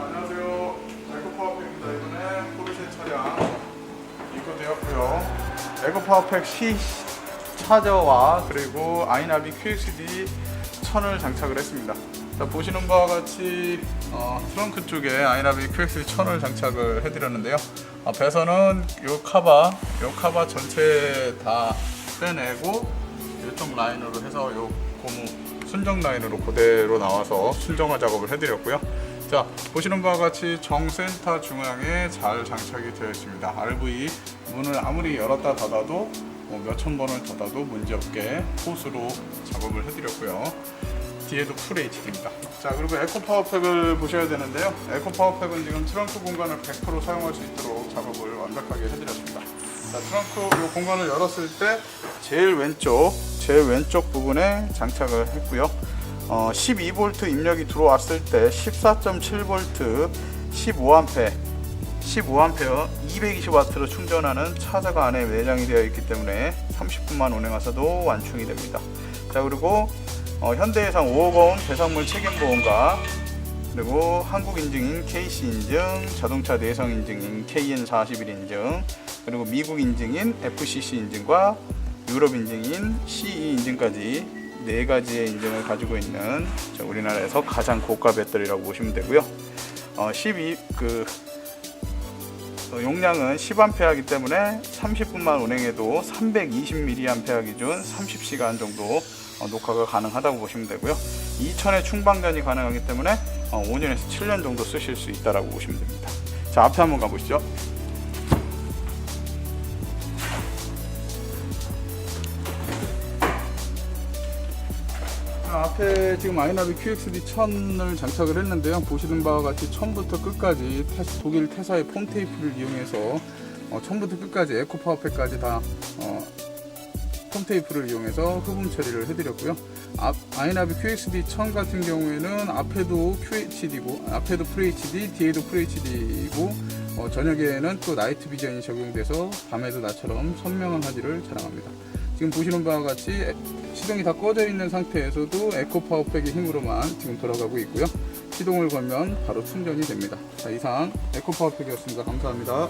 안녕하세요. 에코 파워팩입니다. 이번에 포르쉐 차량 입고되었고요. 에코 파워팩 C 차저와 그리고 아이나비 QXD 1000을 장착을 했습니다. 자, 보시는 바와 같이 어, 트렁크 쪽에 아이나비 QXD 1000을 장착을 해드렸는데요. 어, 앞에서는 요 카바, 요 카바 전체 다 빼내고 이쪽 라인으로 해서 요 고무 순정 라인으로 그대로 나와서 순정화 작업을 해드렸고요. 자 보시는 바와 같이 정센터 중앙에 잘 장착이 되어 있습니다. RV 문을 아무리 열었다 닫아도 뭐 몇천 번을 닫아도 문제없게 호스로 작업을 해드렸고요. 뒤에도 풀 HD입니다. 자 그리고 에코 파워팩을 보셔야 되는데요. 에코 파워팩은 지금 트렁크 공간을 100% 사용할 수 있도록 작업을 완벽하게 해드렸습니다. 자 트렁크 이 공간을 열었을 때 제일 왼쪽 제일 왼쪽 부분에 장착을 했고요. 어, 12V 입력이 들어왔을 때 14.7V 15A 15A 220W로 충전하는 차저가 안에 내장이 되어 있기 때문에 30분만 운행하셔도 완충이 됩니다. 자 그리고 어, 현대해상 5억 원 배상물 책임보험과 그리고 한국 인증인 KC 인증, 자동차 내성 인증인 KN41 인증, 그리고 미국 인증인 FCC 인증과 유럽 인증인 CE 인증까지 네 가지의 인증을 가지고 있는 저 우리나라에서 가장 고가 배터리라고 보시면 되고요. 어, 12그 어, 용량은 10A이기 때문에 30분만 운행해도 320mAh 기준 30시간 정도 어, 녹화가 가능하다고 보시면 되고요. 2000의 충방전이 가능하기 때문에 어, 5년에서 7년 정도 쓰실 수 있다라고 보시면 됩니다. 자 앞에 한번 가보시죠. 앞에 지금 아이나비 QXD 1000을 장착을 했는데요. 보시는 바와 같이 처음부터 끝까지 테스- 독일 테사의 폼 테이프를 이용해서 어, 처음부터 끝까지 에코 파워팩까지 다 어, 폼 테이프를 이용해서 흡음 처리를 해드렸고요. 앞, 아이나비 QXD 1000 같은 경우에는 앞에도 QHD고 앞에도 FHD, 뒤에도 FHD고 어, 저녁에는 또 나이트 비전이 적용돼서 밤에도 나처럼 선명한 화질을 자랑합니다. 지금 보시는 바와 같이 에- 시동이 다 꺼져 있는 상태에서도 에코 파워팩의 힘으로만 지금 돌아가고 있고요. 시동을 걸면 바로 충전이 됩니다. 자, 이상 에코 파워팩이었습니다. 감사합니다.